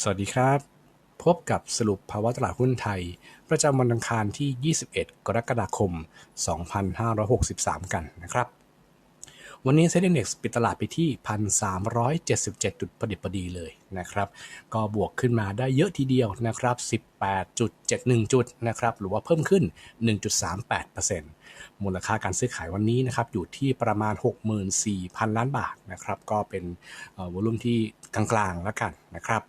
สวัสดีครับ พบกับสรุปภาวะตลาดหุ้นไทย ประจำวันอังคารที่ 21 กรกฎาคม 2563 กันนะครับ วันนี้เซ็นดี Index ปิดตลาดไปที่ 1,377 จุดประดิบประดีเลยนะครับ ก็บวกขึ้นมาได้เยอะทีเดียวนะครับ 18.71 จุดนะครับ หรือว่าเพิ่มขึ้น 1.38%มูลค่าการซื้อขายวันนี้นะครับ อยู่ที่ประมาณ 64,000 ล้านบาทนะครับ ก็เป็นวอลุ่มที่กลางๆแล้วกันนะครับ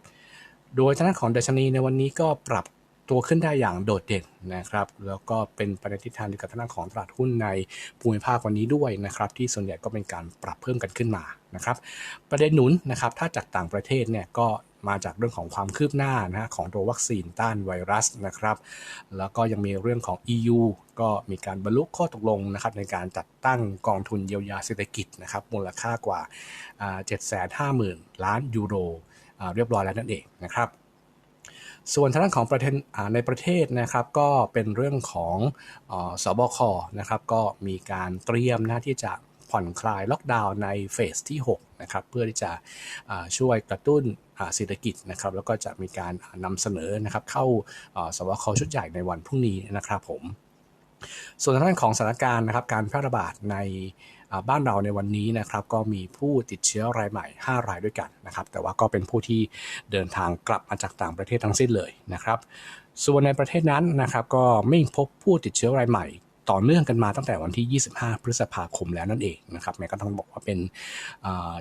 โดยทางด้านของดัชนีในวันนี้ก็ปรับตัวขึ้นได้อย่างโดดเด่นนะครับ แล้วก็เป็นประเด็นทิศทางเดียวกับทางด้านของตลาดหุ้นในภูมิภาควันนี้ด้วยนะครับ ที่ส่วนใหญ่ก็เป็นการปรับเพิ่มกันขึ้นมานะครับ ประเด็นหนุนนะครับ ถ้าจากต่างประเทศเนี่ยก็มาจากเรื่องของความคืบหน้านะของตัววัคซีนต้านไวรัสนะครับ แล้วก็ยังมีเรื่องของ EU ก็มีการบรรลุข้อตกลงนะครับในการจัดตั้งกองทุนเยียวยาเศรษฐกิจนะครับมูลค่ากว่า 750,000 ล้านยูโร เรียบร้อยแล้วนั่นเองนะครับ ส่วนทางด้านของประเทศในประเทศนะครับก็เป็นเรื่องของสบคนะครับก็มีการเตรียมนะที่จะผ่อนคลายล็อกดาวน์ในเฟสที่6นะครับเพื่อที่จะช่วยกระตุ้นเศรษฐกิจนะครับแล้วก็จะมีการนำเสนอนะครับเข้าสบคชุดใหญ่ในวันพรุ่งนี้นะครับผมส่วนทางด้านของสถานการณ์นะครับการแพร่ระบาดใน บ้านเราในวันนี้นะครับก็มีผู้ติดเชื้อรายใหม่ 5 รายด้วยกันนะครับ แต่ว่าก็เป็นผู้ที่เดินทางกลับมาจากต่างประเทศทั้งสิ้นเลยนะครับ ส่วนในประเทศนั้นนะครับก็ไม่พบผู้ติดเชื้อรายใหม่ต่อเนื่องกันมาตั้งแต่วันที่ 25 พฤษภาคมแล้วนั่นเองนะครับแม้ก็ต้องบอกว่าเป็น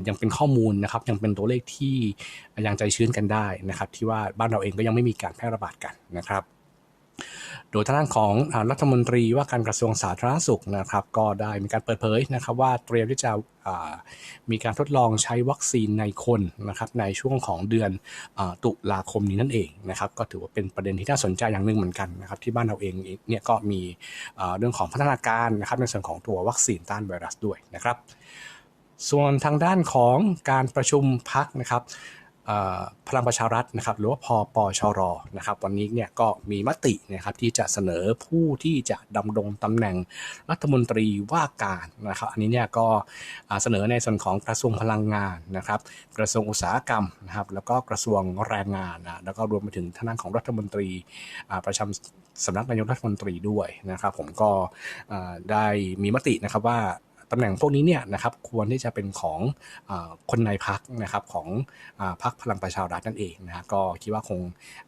ยังเป็นข้อมูลนะครับยังเป็นตัวเลขที่ยังใจชื้นกันได้นะครับ ที่ว่าบ้านเราเองก็ยังไม่มีการแพร่ระบาดกันนะครับ โดยทางด้านของรัฐมนตรีว่าการกระทรวงสาธารณสุขนะครับ ก็ได้มีการเปิดเผยนะครับว่าเตรียมที่จะมีการทดลองใช้วัคซีนในคนนะครับในช่วงของเดือนตุลาคมนี้นั่นเองนะครับ ก็ถือว่าเป็นประเด็นที่น่าสนใจอย่างหนึ่งเหมือนกันนะครับ ที่บ้านเราเองเนี่ยก็มีเรื่องของพัฒนาการนะครับในส่วนของตัววัคซีนต้านไวรัสด้วยนะครับ ส่วนทางด้านของการประชุมพักนะครับ พลังประชารัฐนะครับหรือว่าพอปชรนะครับวันนี้เนี่ยก็มีมตินะครับที่จะเสนอผู้ที่จะดำรงตำแหน่งรัฐมนตรีว่าการนะครับอันนี้เนี่ยก็เสนอในส่วนของกระทรวงพลังงานนะครับ กระทรวงอุตสาหกรรมนะครับแล้วก็กระทรวงแรงงานนะแล้วก็รวมไปถึงท่านังของรัฐมนตรีประจำสำนักนายกรัฐมนตรีด้วยนะครับ ผมก็ได้มีมตินะครับว่า ตำแหน่งพวกนี้เนี่ยนะครับควรที่จะเป็นของอคนในพักนะครับของพักพลังประชารัฐนั่นเองนะก็คิดว่าคง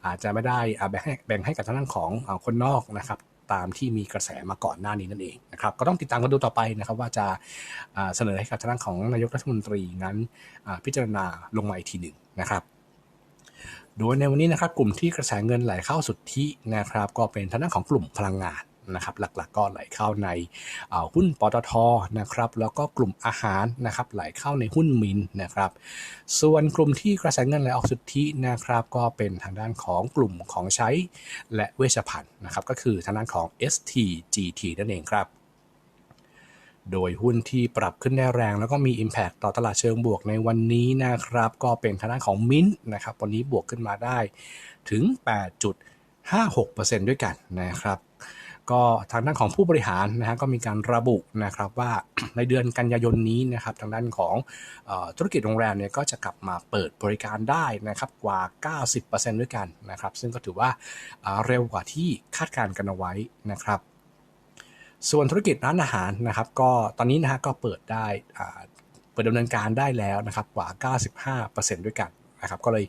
อาจจะไม่ได้แบ่งให้แบ่งให้กับทางด้านของคนนอกนะครับตามที่มีกระแสมาก่อนหน้านี้นั่นเองนะครับก็ต้องติดตามกันดูต่อไปนะครับ ว่าจะเสนอให้กับทางด้านของนายกรัฐมนตรีนั้นพิจารณาลงมาอีกทีหนึ่งนะครับโดยในวันนี้นะครับกลุ่มที่กระแสเงินไหลเข้าสุดที่นะครับ ก็เป็นทางด้านของกลุ่มพลังงาน นะครับหลักๆก็ไหลเข้าในหุ้นปตทนะครับแล้วก็กลุ่มอาหารนะครับไหลเข้าในหุ้นมินนะครับ ส่วนกลุ่มที่กระแสเงินไหลออกสุทธินะครับ ก็เป็นทางด้านของกลุ่มของใช้และเวชภัณฑ์นะครับก็คือทางด้านของ STGT นั่นเองครับโดยหุ้นที่ปรับขึ้นได้แรง แล้วก็มี Impact ต่อตลาดเชิงบวกในวันนี้นะครับ ก็เป็นทางด้านของมินนะครับวันนี้บวกขึ้นมาได้ถึง 8.56%ด้วยกันนะครับ ก็ทางด้านของผู้บริหารนะฮะก็มีการระบุนะครับว่าในเดือนกันยายนนี้นะครับทางด้านของธุรกิจโรงแรมเนี่ยก็จะกลับมาเปิดบริการได้นะครับกว่า 90%ด้วยกันนะครับ ซึ่งก็ถือว่าเร็วกว่าที่คาดการณ์กันเอาไว้นะครับ ส่วนธุรกิจร้านอาหารนะครับ ก็ตอนนี้นะฮะก็เปิดได้เปิดดำเนินการได้แล้วนะครับกว่า 95%ด้วยกันนะครับก็เลย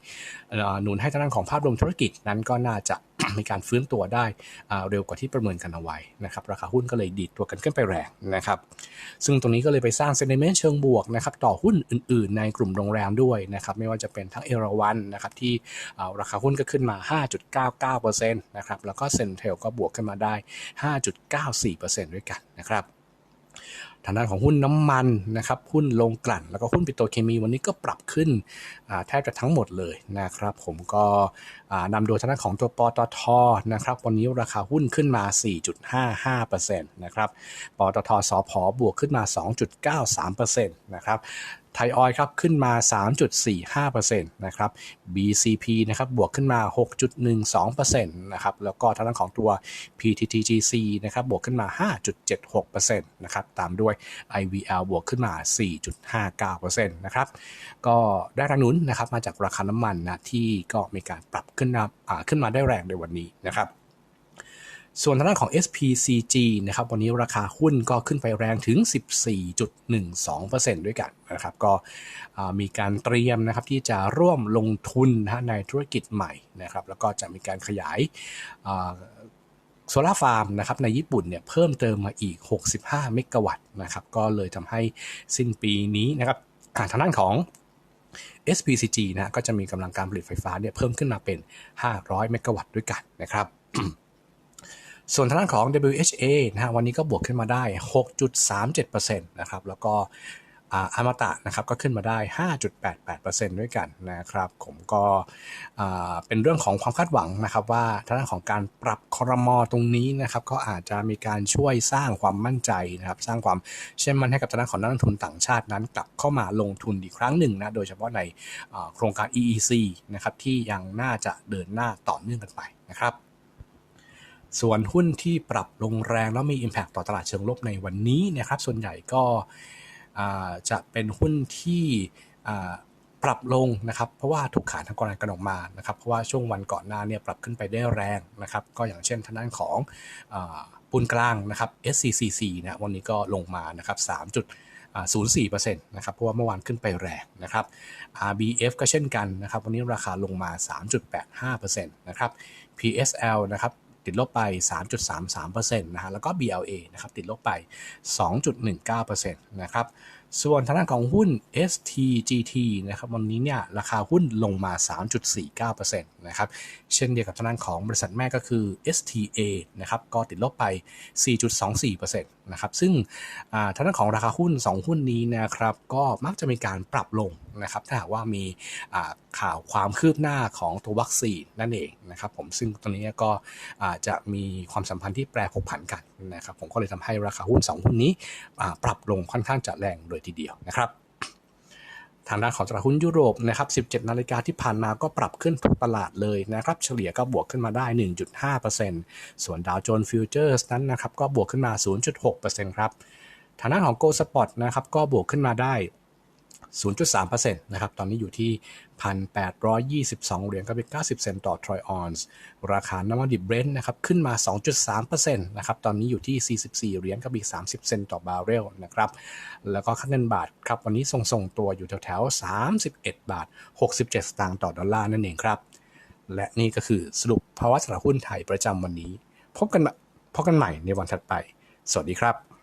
หนุนให้ทางด้านของภาพรวมธุรกิจนั้นก็น่าจะ มีการฟื้นตัวได้เร็วกว่าที่ประเมินกันเอาไว้นะครับราคาหุ้นก็เลยดีดตัวกันขึ้นไปแรงนะครับซึ่งตรงนี้ก็เลยไปสร้างเซนิเมนต์เชิงบวกนะครับต่อหุ้นอื่น ๆ ในกลุ่มโรงแรมด้วยนะครับไม่ว่าจะเป็นทั้งเอราวันนะครับที่ราคาหุ้นก็ขึ้นมา 5.99%นะครับแล้วก็เซ็นเทลก็บวกขึ้นมาได้ 5.94%ด้วยกันนะครับ ทางด้านของหุ้นน้ำมันนะครับหุ้นลงกลั่น แล้วก็หุ้นปิโตรเคมีวันนี้ก็ปรับขึ้นแทบจะทั้งหมดเลยนะครับ ผมก็นำโดยทางด้านของตัวปตทนะครับวันนี้ราคาหุ้นขึ้นมา 4.55%นะครับปตทสอพบวกขึ้นมา 2.93%นะครับ ไทยออยครับขึ้นมา 3.45%นะครับ BCP นะครับบวกขึ้นมา 6.12%นะครับแล้วก็ทางด้านของตัว PTTGC นะครับบวกขึ้นมา 5.76%นะครับตามด้วย IVL บวกขึ้นมา 4.59%นะครับก็ได้แรงหนุนนนะครับมาจากราคาน้ำมันนะที่ก็มีการปรับขึ้นมาขึ้นมาได้แรงในวันนี้นะครับ ส่วนทางด้านของ SPCG นะครับวันนี้ราคาหุ้นก็ขึ้นไปแรงถึง 14.12%ด้วยกันนะครับก็มีการเตรียมนะครับที่จะร่วมลงทุนนะในธุรกิจใหม่นะครับแล้วก็จะมีการขยายโซลาร์ฟาร์มนะครับในญี่ปุ่นเนี่ยเพิ่มเติมมาอีก 65 เมกะวัตต์นะครับก็เลยทำให้สิ้นปีนี้นะครับทางด้านของ SPCG นะก็จะมีกำลังการผลิตไฟฟ้าเนี่ยเพิ่มขึ้นมาเป็น 500 เมกะวัตต์ด้วยกันนะครับ ส่วนทางด้านของ WHA นะฮะวันนี้ก็บวกขึ้นมาได้ 6.37%นะครับแล้วก็อามาตะนะครับก็ขึ้นมาได้ 5.88%ด้วยกันนะครับ ผมก็เป็นเรื่องของความคาดหวังนะครับ ว่าทางด้านของการปรับคอรมอตรงนี้นะครับ ก็อาจจะมีการช่วยสร้างความมั่นใจนะครับ สร้างความเชื่อมั่นให้กับทางด้านของนักลงทุนต่างชาตินั้น กลับเข้ามาลงทุนอีกครั้งหนึ่งนะโดยเฉพาะในโครงการ EEC นะครับที่ยังน่าจะเดินหน้าต่อเนื่องกันไปนะครับ ส่วนหุ้นที่ปรับลงแรงแล้วมี Impact ต่อตลาดเชิงลบในวันนี้นะครับ ส่วนใหญ่ก็จะเป็นหุ้นที่ปรับลงนะครับ เพราะว่าถูกขายทางกรานกันออกมานะครับ เพราะว่าช่วงวันก่อนหน้าเนี่ยปรับขึ้นไปได้แรงนะครับ ก็อย่างเช่นทางด้านของปูนกลางนะครับ SCCC นะวันนี้ก็ลงมานะครับ3.04%นะครับ เพราะว่าเมื่อวานขึ้นไปแรงนะครับ RBF ก็เช่นกันนะครับ วันนี้ราคาลงมา 3.85%นะครับ PSL นะครับ ติดลบไป 3.33%นะฮะแล้วก็ BLA นะครับติดลบไป 2.19%นะครับ ส่วนทางด้านของหุ้น STGT นะครับวันนี้เนี่ยราคาหุ้นลงมา 3.49%นะครับเช่นเดียวกับทางด้านของบริษัทแม่ก็คือ STA นะครับก็ติดลบไป 4.24%นะครับซึ่งทางด้านของราคาหุ้น 2 หุ้นนี้นะครับก็มักจะมีการปรับลงนะครับถ้าหากว่ามีข่าวความคืบหน้าของตัววัคซีนนั่นเองนะครับผมซึ่งตรงนี้ก็จะมีความสัมพันธ์ที่แปรผกผันกัน นะครับผมก็เลยทำให้ราคาหุ้น 2 หุ้นนี้ปรับลงค่อนข้างจะแรงโดยทีเดียวนะครับทางด้านของตลาดหุ้นยุโรปนะครับ 17 นาฬิกาที่ผ่านมาก็ปรับขึ้นทุกตลาดเลยนะครับ เฉลี่ยก็บวกขึ้นมาได้ 1.5%ส่วนดาวโจนส์ฟิวเจอร์สนั้นนะครับ ก็บวกขึ้นมา 0.6%ครับ ทางด้านของโกลสปอตนะครับ ก็บวกขึ้นมาได้ 0.3%นะครับ ตอนนี้อยู่ที่ 1,822 เหรียญกับอีก90 เซนต์ต่อทรอยออนซ์ ราคาน้ำมันดิบเบรนท์นะครับ ขึ้นมา 2.3%นะครับ ตอนนี้อยู่ที่ 44 เหรียญกับอีก30 เซนต์ต่อบาร์เรลนะครับ แล้วก็ค่าเงินบาทครับ วันนี้ทรงๆตัวอยู่แถวๆ 31 บาท 67 สตางค์ต่อดอลลาร์นั่นเองครับ และนี่ก็คือสรุปภาวะตลาดหุ้นไทยประจำวันนี้ พบกันพบกันใหม่ในวันถัดไป สวัสดีครับ